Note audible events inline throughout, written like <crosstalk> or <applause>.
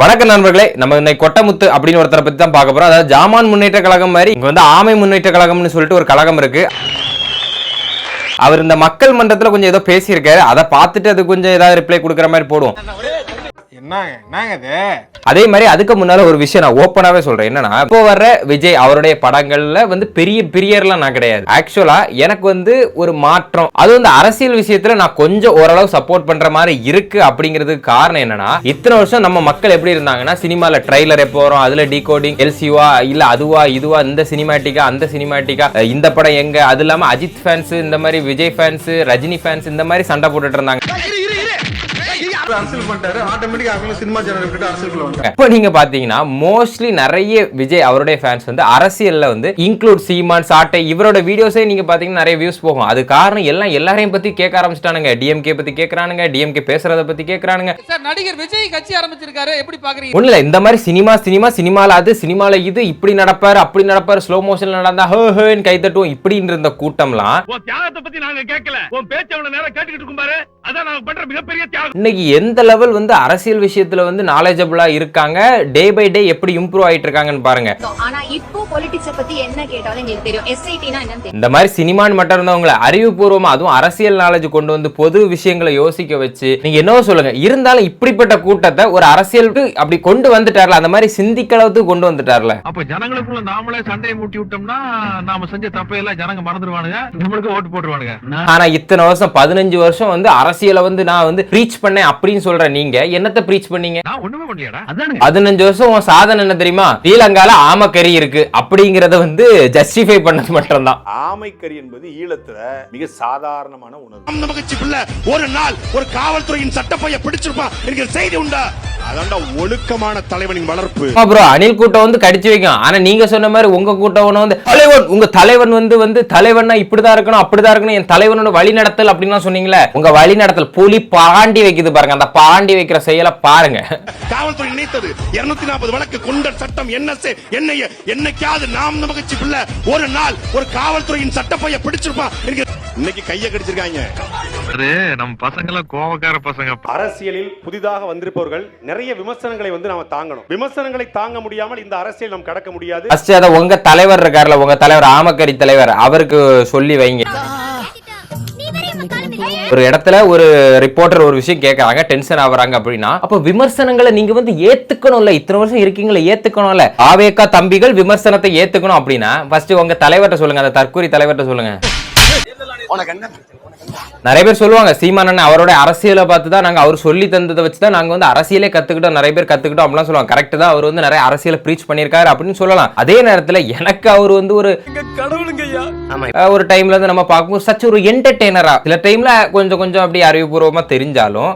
வணக்க நண்பர்களே நம்ம இன்னைக்கு கொட்டமுத்து அப்படின்னு ஒருத்தரை பத்தி தான் பார்க்க போறோம். அதாவது ஜாமான் முன்னேற்ற கழகம் மாதிரி இங்க வந்து ஆமை முன்னேற்ற கழகம்னு சொல்லிட்டு ஒரு கழகம் இருக்கு. அவர் இந்த மக்கள் மன்றத்துல கொஞ்சம் ஏதோ பேசியிருக்காரு. அதை பார்த்துட்டு அது கொஞ்சம் ஏதாவது ரிப்ளை கொடுக்குற மாதிரி போடுவோம். என்னங்க என்னங்க இது? அதே மாதிரி அதுக்கு முன்னால ஒரு விஷயம் நான் ஓப்பனாவே சொல்றேன். என்னன்னா இப்போ வர்ற விஜய் அவருடைய படங்கள்ல வந்து பெரிய பிரியர்லாம் நான் கிடையாது. ஆக்சுவலா எனக்கு வந்து ஒரு மாற்றம். அது வந்து அரசியல் விஷயத்துல நான் கொஞ்சம் ஓரளவு சப்போர்ட் பண்ற மாதிரி இருக்கு அப்படிங்கிறதுக்கு காரணம் என்னன்னா இத்தனை வருஷம் நம்ம மக்கள் எப்படி இருந்தாங்கன்னா சினிமால ட்ரைலர் எப்போ வரும் அதுல டிகோடிங் எல்சிவா இல்ல அதுவா இதுவா இந்த சினிமாட்டிக்கா அந்த சினிமாட்டிக்கா இந்த படம் எங்க? அது இல்லாம அஜித் ஃபேன்ஸ் இந்த மாதிரி விஜய் ஃபேன்ஸ் ரஜினி ஃபேன்ஸ் இந்த மாதிரி சண்டை போட்டுட்டு இருந்தாங்க. அரசியல் பண்ணிட்டாரு. ஆட்டோமேட்டிக்கா சினிமா சேனல் விட்டுட்டு அரசியலுக்குள்ள வந்துட்டாங்க. இப்போ நீங்க பாத்தீங்கன்னா மோஸ்ட்லி நிறைய விஜய் அவருடைய ஃபேன்ஸ் வந்து அரசியல்ல வந்து இன்க்ளூட் சீமான் சாட்டை இவரோட வீடியோஸே நீங்க பாத்தீங்கன்னா நிறைய வியூஸ் போகும். அது காரணம் எல்லாம் எல்லாரையும் பத்தி கேட்க ஆரம்பிச்சிட்டானுங்க. டிஎம்கே பத்தி கேக்குறானுங்க. டிஎம்கே பேசுறத பத்தி கேக்குறானுங்க. சார் நடிகர் விஜய் கட்சி ஆரம்பிச்சிருக்காரு. எப்படி பாக்குறீங்க? ஒண்ணு இல்ல இந்த மாதிரி சினிமா சினிமா சினிமால அது சினிமால இது இப்படி நடப்பாரு அப்படி நடப்பாரு ஸ்லோ மோஷன்ல நடந்தா ஹோ ஹோன்னு கை தட்டுவோம். இப்படின்னு இருந்த கூட்டம்லாம் தியாகத்தை பத்தி நாங்க கேட்கல. உன் பேச்ச நேரம் கேட்டுக்கிட்டு இருக்கும் பாரு. அதான் நாங்க பண்ற மிகப்பெரிய தியாகம். இன்னைக்கு எந்த லெவல் வந்து அரசியல் விஷயத்துல வந்து நாலேஜபிளா இருக்காங்க? டே பை டே எப்படி இம்ப்ரூவ் ஆயிட்டு இருக்காங்கன்னு பாருங்க. ஆனா இப்போ பொலிட்டிக்ஸ பத்தி என்ன கேட்டாலும் எங்களுக்கு தெரியும். எஸ்ஐடினா என்னன்னு தெரியும். இந்த மாதிரி சினிமான்னு மட்டும் இருந்தவங்களை அறிவுபூர்வமா அதுவும் அரசியல் நாலேஜ் கொண்டு வந்து பொது விஷயங்களை யோசிக்க வச்சு நீங்க என்னவோ சொல்லுங்க. இருந்தாலும் இப்படிப்பட்ட கூட்டத்தை ஒரு அரசியலுக்கு அப்படி கொண்டு வந்துட்டார்ல அந்த மாதிரி சிந்திக்க அளவுக்கு கொண்டு வந்துட்டார்ல. அப்ப ஜனங்களுக்குள்ள நாமளே சண்டையை மூட்டி விட்டோம்னா நாம செஞ்ச தப்பையெல்லாம் ஜனங்க மறந்துடுவானுங்க நம்மளுக்கு ஓட்டு போட்டுருவானுங்க. ஆனா இத்தனை வருஷம் பதினஞ்சு வருஷம் வந்து அரசியலை வந்து நான் வந்து ப்ரீச் பண்ணேன் அப்படின்னு சொல்ற நீங்க என்னத்தை ப்ரீச் பண்ணீங்க? பதினஞ்சு வருஷம் உன் சாதனை என்ன தெரியுமா? ஸ்ரீலங்கால ஆமக்கறி இருக்கு. அப்படிங்கறத வந்து ஜஸ்டிஃபை பண்ணது மட்டும்தான். ஆமைக்கறி என்பது ஈழத்துல மிக சாதாரணமான உணவு. நம்ம மகிழ்ச்சி பிள்ளை ஒரு நாள் ஒரு காவல்துறையின் சட்டப்பைய பிடிச்சிருப்பான் என்கிற செய்தி உண்டா? அதான்டா ஒழுக்கமான தலைவனின் வளர்ப்பு. ப்ரோ அணில் கூட்டம் வந்து கடிச்சு வைக்கும். ஆனா நீங்க சொன்ன மாதிரி உங்க கூட்டம் வந்து தலைவன் உங்க தலைவன் வந்து வந்து தலைவன்னா இப்படிதான் இருக்கணும் அப்படிதான் இருக்கணும் என் தலைவனோட வழி நடத்தல் அப்படின்னு சொன்னீங்களே. உங்க வழி நடத்தல் புலி பாண்டி வைக்குது பாருங்க. அந்த பாண்டி வைக்கிற செயலை பாருங்க. காவல்துறை நினைத்தது. இருநூத்தி நாற்பது வழக்கு குண்டர் சட்டம் என்எஸ்ஏ என்னைய என்னைக்காவது நாம் மகிழ்ச்சி பிள்ளை ஒரு நாள் ஒரு காவல்துறையின் சட்டப்பைய பிடிச்சிருப்பான் இன்னைக்கு கைய கடிச்சிருக்காங்க. நம்ம பசங்க எல்லாம் கோவக்கார பசங்க. அரசியலில் புதிதாக வந்திருப்பவர்கள் நிறைய விமர்சனங்களை வந்து நாம தாங்கணும். விமர்சனங்களை தாங்க முடியாமல் இந்த அரசியல் நாம் கடக்க முடியாது. உங்க தலைவர் இருக்காருல்ல உங்க தலைவர் ஆமக்கறி தலைவர் அவருக்கு சொல்லி வைங்க. ஒரு இடத்துல ஒரு ரிப்போர்ட்டர் ஒரு விஷயம் கேட்கறாங்க டென்ஷன் ஆகுறாங்க அப்படின்னா அப்ப விமர்சனங்களை நீங்க வந்து ஏத்துக்கணும்ல. இத்தனை வருஷம் இருக்கீங்களா ஏத்துக்கணும்ல. ஆவேக்கா தம்பிகள் விமர்சனத்தை ஏத்துக்கணும் அப்படின்னா ஃபர்ஸ்ட் உங்க தலைவர்கிட்ட சொல்லுங்க அந்த தற்கூரி தலைவர்கிட்ட சொல்லுங்க. நிறைய பேர் சொல்லுவாங்க சீமானன் அவரோட அரசியலை பார்த்து தான் நாங்க அவர் சொல்லி தந்ததை வச்சு தான் நாங்க வந்து அரசியலே கத்துக்கிட்டோம் நிறைய பேர் கத்துக்கிட்டோம் அப்படிலாம் சொல்லுவாங்க. கரெக்ட் தான் அவர் வந்து நிறைய அரசியலை ப்ரீச் பண்ணியிருக்காரு அப்படின்னு சொல்லலாம். அதே நேரத்துல எனக்கு அவர் வந்து ஒரு ஒரு டைம்ல இருந்து நம்ம பார்க்கும்போது சச் ஒரு என்டர்டெய்னரா சில டைம்ல கொஞ்சம் கொஞ்சம் அப்படி அறிவுபூர்வமா தெரிஞ்சாலும்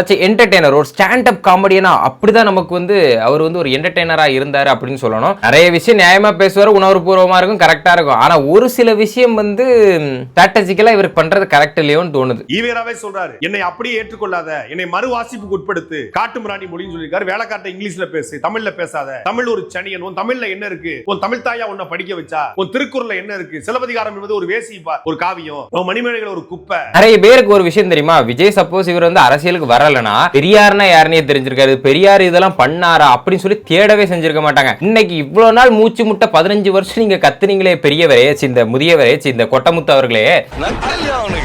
சச் என்டர்டெய்னர் ஒரு ஸ்டாண்ட் அப் காமெடியனா அப்படிதான் நமக்கு வந்து அவர் வந்து ஒரு என்டர்டெய்னரா இருந்தாரு அப்படின்னு சொல்லணும். நிறைய விஷயம் நியாயமா பேசுவார் உணர்வுபூர்வமா இருக்கும் கரெக்டா இருக்கும். ஆனா ஒரு சில விஷயம் வந்து ஸ்ட்ராட்டஜிக்கலா இவர் பண்றது கரெக்ட் இல்லையோன்னு தோணுது. ஈவேராவே சொல்றாரு என்னை அப்படியே ஏற்றுக்கொள்ளாத என்னை மறு வாசிப்புக்கு உட்படுத்து காட்டுமிராணி மொழின்னு சொல்லியிருக்காரு. வேலைக்காட்ட இங்கிலீஷ்ல பேசு தமிழ்ல பேசாத. தமிழ் ஒரு சனியன் உன் தமிழ்ல என்ன இருக்கு? உன் தமிழ் தாயா உன்னை படிக்க வச்சா உன் திருக்குறள்ல என்ன இருக்கு? சிலப்பதிகாரம் என்பது ஒரு வேசி ஒரு காவியம் உன் மணிமேடைகள் ஒரு குப்பை. நிறைய பேருக்கு ஒரு விஷயம் தெரியுமா? விஜய் சப்போஸ் இவர் வந்து அரசியலுக்கு வரலனா பெரியார்னா யாருனே தெரிஞ்சிருக்காரு பெரியார் இதெல்லாம் பண்ணாரா அப்படின்னு சொல்லி தேடவே செஞ்சிருக்க மாட்டாங்க. இன்னைக்கு இவ்வளவு நாள் மூச்சு முட்டை பதினஞ்சு வருஷம் நீங்க கத்துனீங்களே பெரியவரே இந்த முதியவரே இந்த கொட்டமுத்து அவர்களே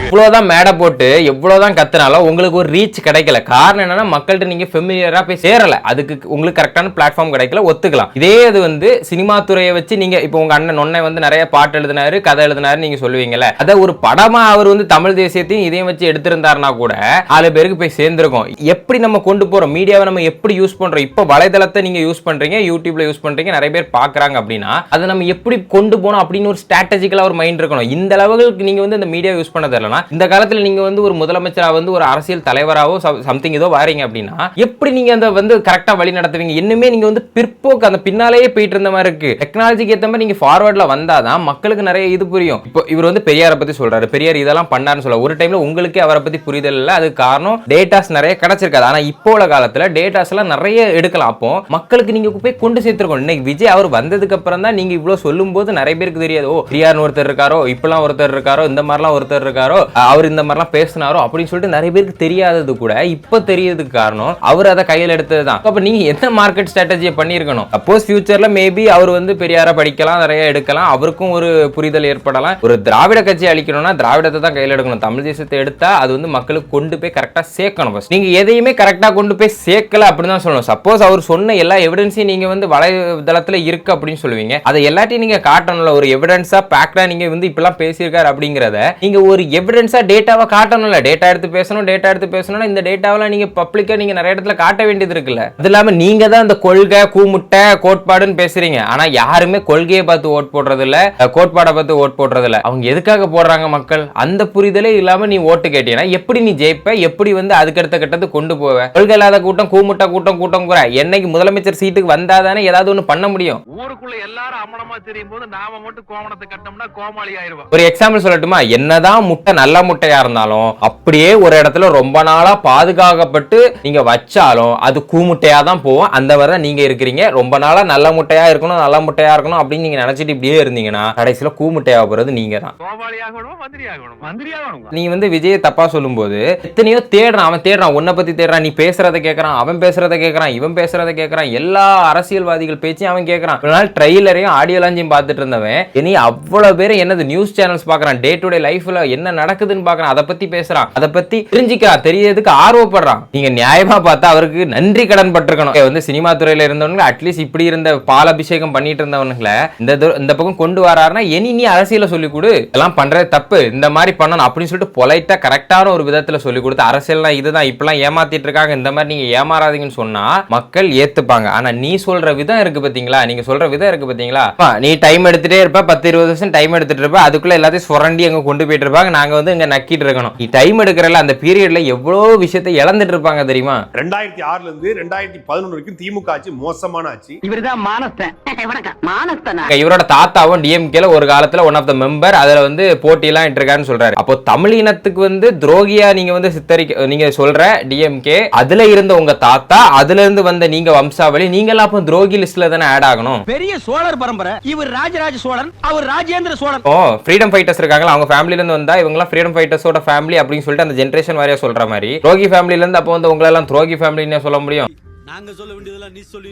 இவ்வளவுதான் மேடை போட்டு எவ்வளவுதான் கத்துனாலும் உங்களுக்கு ஒரு ரீச் கிடைக்கல. காரணம் என்னன்னா மக்கள்கிட்ட நீங்க ஃபெமிலியரா போய் சேரல. அதுக்கு உங்களுக்கு கரெக்டான பிளாட்ஃபார்ம் கிடைக்கல ஒத்துக்கலாம். இதே இது வந்து சினிமா துறையை வச்சு நீங்க இப்போ உங்க அண்ணன் நொன்னை வந்து நிறைய பாட்டு எழுதினாரு கதை எழுதினாரு நீங்க சொல்லுவீங்கல்ல. அத ஒரு படமா அவர் வந்து தமிழ் தேசியத்தையும் இதையும் வச்சு எடுத்திருந்தாருன்னா கூட நாலு பேருக்கு போய் சேர்ந்திருக்கும். எப்படி நம்ம கொண்டு போறோம்? மீடியாவை நம்ம எப்படி யூஸ் பண்றோம்? இப்போ வலைதளத்தை நீங்க யூஸ் பண்றீங்க யூடியூப்ல யூஸ் பண்றீங்க நிறைய பேர் பாக்குறாங்க அப்படின்னா அதை நம்ம எப்படி கொண்டு போனோம் அப்படின்னு ஒரு ஸ்ட்ராட்டஜிக்கலா ஒரு மைண்ட் இருக்கணும். இந்த லெவலுக்கு நீங்கள் வந்து இந்த மீடியா யூஸ் பண்ண தெரியலனா இந்த காலத்தில் நீங்கள் வந்து ஒரு முதலமைச்சராக வந்து ஒரு அரசியல் தலைவராகவோ சம்திங் ஏதோ வாரீங்க அப்படின்னா எப்படி நீங்கள் அந்த வந்து கரெக்டாக வழி நடத்துவீங்க? இன்னுமே நீங்கள் வந்து பிற்போக்கு அந்த பின்னாலேயே போயிட்டு இருந்த மாதிரி இருக்கு. டெக்னாலஜிக்கு ஏற்ற மாதிரி நீங்கள் ஃபார்வர்டில் வந்தால் தான் மக்களுக்கு நிறைய இது புரியும். இப்போ இவர் வந்து பெரியாரை பற்றி சொல்கிறாரு பெரியார் இதெல்லாம் பண்ணாருன்னு சொல்ல ஒரு டைமில் உங்களுக்கே அவரை பற்றி புரிதல் இல்லை. அதுக்கு காரணம் டேட்டாஸ் நிறைய கிடச்சிருக்காது. ஆனால் இப்போ உள்ள காலத்தில் டேட்டாஸ்லாம் நிறைய எடுக்கலாம். அப்போ மக்களுக்கு நீங்கள் போய் கொண்டு சேர்த்திருக்கணும். இன்னைக்கு விஜய் அவர் வந்ததுக்கு அப்புறம் தான் நீங்கள் இவ்வளோ சொல்லும்போது நிறைய பேருக்கு தெரியாது. ஓ பெரியார்னு ஒருத்தர் இருக்காரோ இப்பெல்லாம் ஒருத்தர் இருக்காரோ இந்த மாதிரிலாம் ஒருத்தர் இருக்காரோ அவர் இந்த மாதிரிலாம் பேசினாரோ அப்படின்னு சொல்லிட்டு நிறைய பேருக்கு தெரியாதது கூட. இப்போ தெரியறதுக்கு காரணம் அவர் அதை கையில் எடுத்தது தான் அப்போ நீங்க எந்த மார்க்கெட் ஸ்ட்ராட்டஜியை பண்ணியிருக்கணும்? சப்போஸ் ஃபியூச்சரில் மேபி அவர் வந்து பெரியார படிக்கலாம் நிறைய எடுக்கலாம். அவருக்கும் ஒரு புரிதல் ஏற்படலாம். ஒரு திராவிட கட்சி அழிக்கணும்னா திராவிடத்தை தான் கையில் எடுக்கணும். தமிழ் தேசத்தை எடுத்தா அது வந்து மக்களுக்கு கொண்டு போய் கரெக்டா சேர்க்கணும் ஃபஸ்ட் நீங்க எதையுமே கரெக்டா கொண்டு போய் சேர்க்கல அப்படின்னு தான் சொல்லணும். சப்போஸ் அவர் சொன்ன எல்லா எவிடன்ஸையும் நீங்க வந்து வலைதளத்தில் இருக்கு அப்படின்னு சொல்லுவீங்க. அதை எல்லாத்தையும் நீங்க காட்டணும்ல. ஒரு எவிடன்ஸா பேக்டா நீங்க வந்து இப்பெல்லாம் பேசி பேசியிருக்காரு அப்படிங்கறத நீங்க ஒரு எவிடன்ஸா டேட்டாவை காட்டணும்ல. டேட்டா எடுத்து பேசணும் டேட்டா எடுத்து பேசணும்னா இந்த டேட்டாவெல்லாம் நீங்க பப்ளிக்கா நீங்க நிறைய இடத்துல காட்ட வேண்டியது இருக்குல்ல. அது இல்லாம நீங்க தான் இந்த கொள்கை கூமுட்டை கோட்பாடுன்னு பேசுறீங்க. ஆனா யாருமே கொள்கையை பார்த்து ஓட் போடுறது இல்ல அஹ், கோட்பாடை பார்த்து ஓட் போடுறது இல்ல அவங்க எதுக்காக போடுறாங்க மக்கள்? அந்த புரிதலே இல்லாம நீ ஓட்டு கேட்டீங்கன்னா எப்படி நீ ஜெயிப்ப? எப்படி வந்து அதுக்கடுத்த கட்டத்துக்கு கொண்டு போவ? கொள்கை இல்லாத கூட்டம் கூமுட்டை கூட்டம் கூட்டம் கூட என்னைக்கு முதலமைச்சர் சீட்டுக்கு வந்தாதானே ஏதாவது ஒண்ணு பண்ண முடியும். ஊருக்குள்ள எல்லாரும் அம்மனமா தெரியும் போது நாம மட்டும் கோமணத்தை கட்டோம்னா கோமாளி ஆயிருவோம் ஒரு எக்ஸாம்பிள் சொல்லட்டுமா? என்னதான் முட்டை நல்ல முட்டையா இருந்தாலும் அப்படியே ஒரு இடத்துல ரொம்ப நாளா பாதுகாக்கப்பட்டு நீங்க வச்சாலும் அது கூமுட்டையா தான் போகும். அந்த தான் நீங்க இருக்கிறீங்க. ரொம்ப நாளா நல்ல முட்டையா இருக்கணும் நல்ல முட்டையா இருக்கணும் அப்படின்னு நீங்க நினைச்சிட்டு இப்படியே இருந்தீங்கன்னா கடைசியில கூமுட்டையா போறது நீங்க தான். நீ வந்து விஜயை தப்பா சொல்லும்போது எத்தனையோ தேடுறான். அவன் தேடுறான். உன்னை பத்தி தேடுறான். நீ பேசுறத கேட்கறான் அவன் பேசுறத கேட்கறான் இவன் பேசுறத கேட்கறான் எல்லா அரசியல்வாதிகள் பேச்சையும் அவன் கேட்கறான் ட்ரெய்லரையும் ஆடியோ லாஞ்சியும் பார்த்துட்டு இருந்தவன். இனி அவ்வளவு பேர் என்னது நியூஸ் சேனல்ஸ் பார்க்குறான். டே டு டே லைஃப்பில் என்ன நடக்குதுன்னு பார்க்குறான். அதை பற்றி பேசுகிறான் அதை பற்றி தெரிஞ்சிக்கிறான் தெரியறதுக்கு ஆர்வப்படுறான். நீங்கள் நியாயமாக பார்த்தா அவருக்கு நன்றி கடன் பட்டிருக்கணும். வந்து சினிமா துறையில் இருந்தவங்க அட்லீஸ்ட் இப்படி இருந்த பாலாபிஷேகம் பண்ணிட்டு இருந்தவனுங்களை இந்த இந்த பக்கம் கொண்டு வராருன்னா இனி நீ அரசியல சொல்லி கொடு. இதெல்லாம் பண்றது தப்பு. இந்த மாதிரி பண்ணணும் அப்படின்னு சொல்லிட்டு பொலைட்டா கரெக்டான ஒரு விதத்துல சொல்லி கொடுத்து அரசியல்னா இதுதான் இப்பெல்லாம் ஏமாத்திட்டு இருக்காங்க. இந்த மாதிரி நீங்க ஏமாறாதீங்கன்னு சொன்னா மக்கள் ஏத்துப்பாங்க. ஆனா நீ சொல்ற விதம் இருக்கு பாத்தீங்களா? நீங்க சொல்ற விதம் இருக்கு பாத்தீங்களா? நீ டைம் எடுத்துட்டே இருப்ப பத்து இருபது வருஷம் டைம் எடுத்துட்டு இருப்ப அதுக்குள்ள எல்லாத்தையும் சுரண்டி அங்க கொண்டு போயிட்டு இருப்பாங்க. நாங்க வந்து இங்க நக்கிட்டு இருக்கணும். டைம் எடுக்கிறல அந்த பீரியட்ல எவ்வளவு விஷயத்தை இழந்துட்டு இருப்பாங்க தெரியுமா? ரெண்டாயிரத்தி ஆறுல இருந்து ரெண்டாயிரத்தி பதினொன்று வரைக்கும் திமுக ஆட்சி மோசமான ஆட்சி. இவருதான் மானஸ்தன். <laughs> வணக்கம். மானஸ்தனா? இவரோட தாத்தாவும் டிஎம்கேல ஒரு காலத்துல ஒன் ஆஃப் த மெம்பர் அதுல வந்து போட்டியெல்லாம் இட்டிருக்காருன்னு சொல்றாரு. அப்போ தமிழ் இனத்துக்கு வந்து துரோகியா நீங்க வந்து சித்தரிக்க நீங்க சொல்ற டிஎம்கே அதுல இருந்த உங்க தாத்தா அதுல இருந்து வந்த நீங்க வம்சாவளி நீங்க எல்லாம் அப்போ துரோகி லிஸ்ட்ல தானே ஆட் ஆகணும். பெரிய சோழர் பரம்பரை. இவர் ராஜராஜ சோழன் அவர் ராஜேந்திர சோழன். ஓ ஃப்ரீடம் ஃபைட்டர்ஸ் இருக்காங்களா அவங்க ஃபேமிலியிலேருந்து வந்தா இவங்க ஃப்ரீடம் ஃபைட்டர்ஸோட ஃபேமிலி அப்படின்னு சொல்லிட்டு அந்த ஜென்ரேஷன் வாரியாக சொல்ற மாதிரி. ரோகி ஃபேமிலியிலேருந்து அப்போ வந்து உங்களெல்லாம் துரோகி ஃபேமிலின்னு சொல்ல முடியும்? நாங்க சொல்ல வேண்டியதெல்லாம் நீ சொல்லி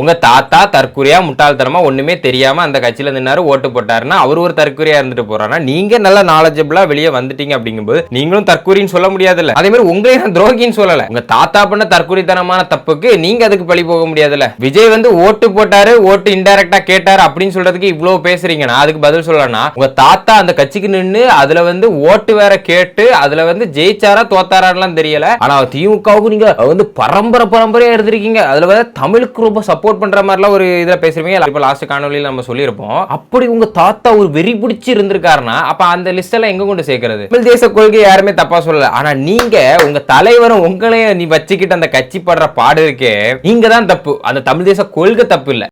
உங்க தாத்தா தற்குறியா முட்டாள்தனமா ஒண்ணுமே தெரியாம அந்த கட்சியில நின்னாரு ஓட்டு போட்டாருன்னா அவர் ஒரு தற்குறியா இருந்துட்டு போறாருன்னா நீங்க நல்ல நாலேஜபிளா வெளியே வந்துட்டீங்க அப்படிங்கும்போது நீங்களும் தற்குறின்னு சொல்ல முடியாதுல்ல. அதே மாதிரி உங்களையும் நான் துரோகின்னு சொல்லல. உங்க தாத்தா பண்ண தற்குறித்தனமான தப்புக்கு நீங்க அதுக்கு பழி போக முடியாதுல்ல. விஜய் வந்து ஓட்டு போட்டாரு ஓட்டு இன்டைரக்டா கேட்டாரு அப்படின்னு சொல்றதுக்கு இவ்வளவு பேசுறீங்கன்னா அதுக்கு பதில் சொல்லனா உங்க தாத்தா அந்த கட்சிக்கு நின்னு அதுல வந்து ஓட்டு வேற கேட்டு அதுல வந்து ஜெயிச்சாரா தோத்தாரான்லாம் தெரியல. ஆனா திமுகவுக்கு நீங்க வந்து பரம்பரை பரம்பரையா வந்திருக்கீங்க. அதில் வந்து தமிழுக்கு ரொம்ப சப்போர்ட் பண்ற மாதிரிலாம் ஒரு இதில் பேசுகிறீங்க இப்போ லாஸ்ட் காணொலியில் நம்ம சொல்லியிருப்போம். அப்படி உங்கள் தாத்தா ஒரு வெறி பிடிச்சி இருந்திருக்காருன்னா அப்போ அந்த லிஸ்ட்டெல்லாம் எங்கே எங்க கொண்டு சேர்க்கறது? தமிழ் தேச கொள்கை யாருமே தப்பாக சொல்லலை. ஆனால் நீங்க உங்க தலைவரும் உங்களையும் நீ வச்சுக்கிட்டு அந்த கட்சி படுற பாடு இருக்கே நீங்கள் தான் தப்பு. அந்த தமிழ் தேச கொள்கை தப்பு இல்லை.